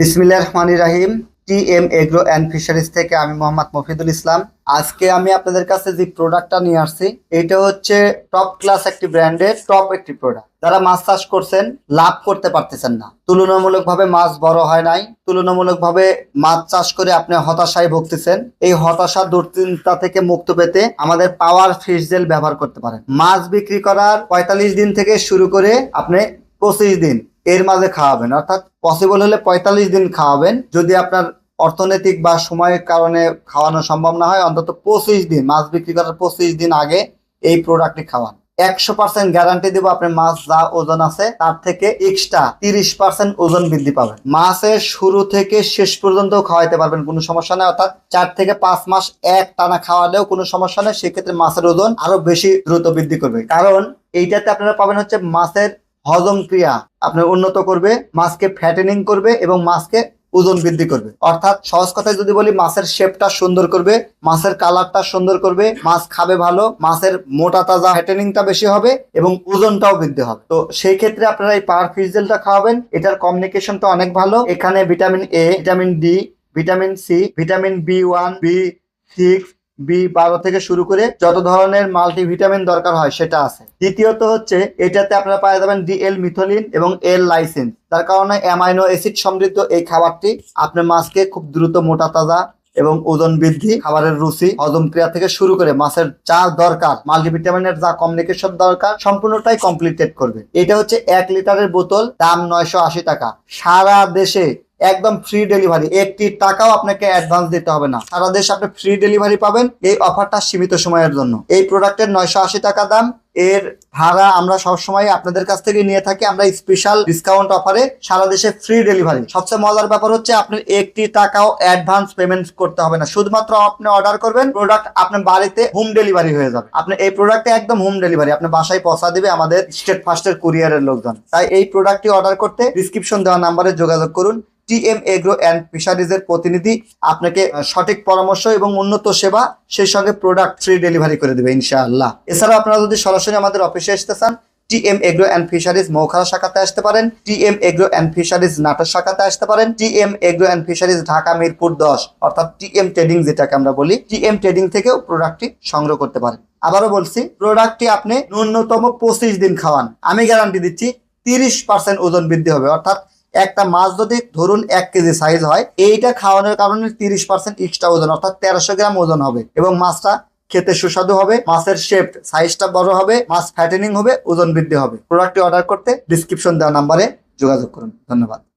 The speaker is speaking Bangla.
বিসমিল্লাহ রহমান রাহিম T M agro and fisheries থেকে আমি মোহাম্মদ মফিদুল ইসলাম। আজকে আমি আপনাদের কাছে যে প্রোডাক্টটা নিয়ে আসছি, এটা হচ্ছে টপ ক্লাস একটি ব্র্যান্ডের, টপ একটি প্রোডাক্ট। যারা মাছ চাষ করছেন, লাভ করতে পারতেছেন না। তুলনামূলকভাবে মাছ বড় হয় নাই, তুলনামূলকভাবে মাছ চাষ করে আপনি হতাশায় ভুগতেছেন। এই হতাশা দুশ্চিন্তা থেকে মুক্ত পেতে আমাদের পাওয়ার ফিশ জেল ব্যবহার করতে পারেন। মাছ বিক্রি করার পঁয়তাল্লিশ দিন থেকে শুরু করে আপনি পঁচিশ দিন এর মাঝে খাওয়াবেন। অর্থাৎ পসিবল হলে পঁয়তাল্লিশ দিন খাওয়াবেন। যদি আপনার অর্থনৈতিক বা সময়ের কারণে খাওয়ানো সম্ভব না হয়, অন্তত পঁচিশ দিন, মাছ বিক্রি করার পঁচিশ দিন আগে এই প্রোডাক্টটি খাওয়ান। একশো পার্সেন্ট গ্যারান্টি দেবো আপনার মাছ যা ওজন আছে, তার থেকে এক্সট্রা তিরিশ পার্সেন্ট ওজন বৃদ্ধি পাবেন মাছের শুরু থেকে শেষ পর্যন্ত খাওয়াইতে পারবেন, কোনো সমস্যা নেই। অর্থাৎ চার থেকে পাঁচ মাস এক টানা খাওয়ালেও কোনো সমস্যা নেই। সেক্ষেত্রে মাছের ওজন আরও বেশি দ্রুত বৃদ্ধি করবে। কারণ এইটাতে আপনারা পাবেন হচ্ছে মাছের হজম ক্রিয়া আপনার উন্নত করবে, মাছকে ফ্যাটেনিং করবে এবং মাছকে ওজন বৃদ্ধি করবে। অর্থাৎ সহজ কথায় যদি বলি, মাছের শেপটা সুন্দর করবে, মাছের কালারটা সুন্দর করবে, মাছ খাবে ভালো, মাছের মোটা তাজা ফ্যাটেনিংটা বেশি হবে এবং ওজনটাও বৃদ্ধি হবে। তো সেই ক্ষেত্রে আপনারা এই পাওয়ার ফিজেলটা খাওয়াবেন, এটার কমিউনিকেশনটা অনেক ভালো। এখানে vitamin A vitamin D vitamin C vitamin B one B six B বারো থেকে শুরু করে যত ধরনের মাল্টিভিটামিন দরকার হয় সেটা আছে। দ্বিতীয়ত হচ্ছে, এটাতে আপনারা পাওয়া যাবেন ডিএল মিথলিন এবং এল লাইসেন্স তার কারণে অ্যামাইনো অ্যাসিড সমৃদ্ধ এই খাবারটি আপনার মাছকে খুব দ্রুত মোটা তাজা এবং ওজন বৃদ্ধি, খাবারের রুচি, হজম ক্রিয়া থেকে শুরু করে মাছের যা দরকার মাল্টিভিটামিনের যা কমিউনিকেশন দরকার, সম্পূর্ণটাই কমপ্লিটেড করবে। এটা হচ্ছে এক লিটারের বোতল, দাম নয়শো আশি টাকা। সারা দেশে একদম ফ্রি ডেলিভারি একটি টাকাও আপনাকে অ্যাডভান্স দিতে হবে না। সারা দেশে আপনি ফ্রি ডেলিভারি পাবেন এই অফারটা সীমিত সময়ের জন্য। এই প্রোডাক্টের নয়শো আশি টাকা দাম। এর ভাড়া আমরা সবসময় আপনাদের কাছ থেকে নিয়ে থাকি। আমরা স্পেশাল ডিসকাউন্ট অফারে সারা দেশে ফ্রি ডেলিভারি সবচেয়ে মজার ব্যাপার হচ্ছে আপনার একটি টাকাও অ্যাডভান্স পেমেন্ট করতে হবে না। শুধুমাত্র আপনি অর্ডার করবেন প্রোডাক্ট আপনার বাড়িতে হোম ডেলিভারি হয়ে যাবে। আপনি এই প্রোডাক্টে একদম হোম ডেলিভারি আপনি বাসায় পৌঁছা দিবে আমাদের স্টেট ফার্স্টের কুরিয়ারের লোকজন। তাই এই প্রোডাক্টটি অর্ডার করতে ডিসক্রিপশন দেওয়া নাম্বারে যোগাযোগ করুন। টিএম এগ্রো অ্যান্ড ফিশারিজের প্রতিনিধি আপনাকে সঠিক পরামর্শ এবং উন্নত সেবা, সেই সঙ্গে প্রোডাক্ট ফ্রি ডেলিভারি করে দেবে ইনশাআল্লাহ। এছাড়াও আপনারা যদি সরাসরি আমাদের অফিসে আসতে চান, টিএম এগ্রো অ্যান্ড ফিশারিজ মৌখারা শাখাতে আসতে পারেন, TM agro and fisheries Natore শাখাতে আসতে পারেন, TM agro and fisheries Dhaka, Mirpur দশ, অর্থাৎ টিএম ট্রেডিং যেটাকে আমরা বলি, টিএম ট্রেডিং থেকেও প্রোডাক্টটি সংগ্রহ করতে পারেন। আবারও বলছি প্রোডাক্টটি আপনি ন্যূনতম পঁচিশ দিন খাওয়ান। আমি গ্যারান্টি দিচ্ছি, তিরিশ পার্সেন্ট ওজন বৃদ্ধি হবে, অর্থাৎ একটা মাছ যদি ধরুন এক কেজি সাইজ হয়, এইটা খাওয়ানোর কারণে তিরিশ পার্সেন্ট এক্সট্রা ওজন, অর্থাৎ তেরোশো গ্রাম ওজন হবে। এবং মাছটা খেতে সুস্বাদু হবে, মাছের শেপ সাইজটা বড় হবে, মাছ ফ্যাটেনিং হবে, ওজন বৃদ্ধি হবে। প্রোডাক্টটি অর্ডার করতে ডিসক্রিপশন দেওয়া নাম্বারে যোগাযোগ করুন। ধন্যবাদ।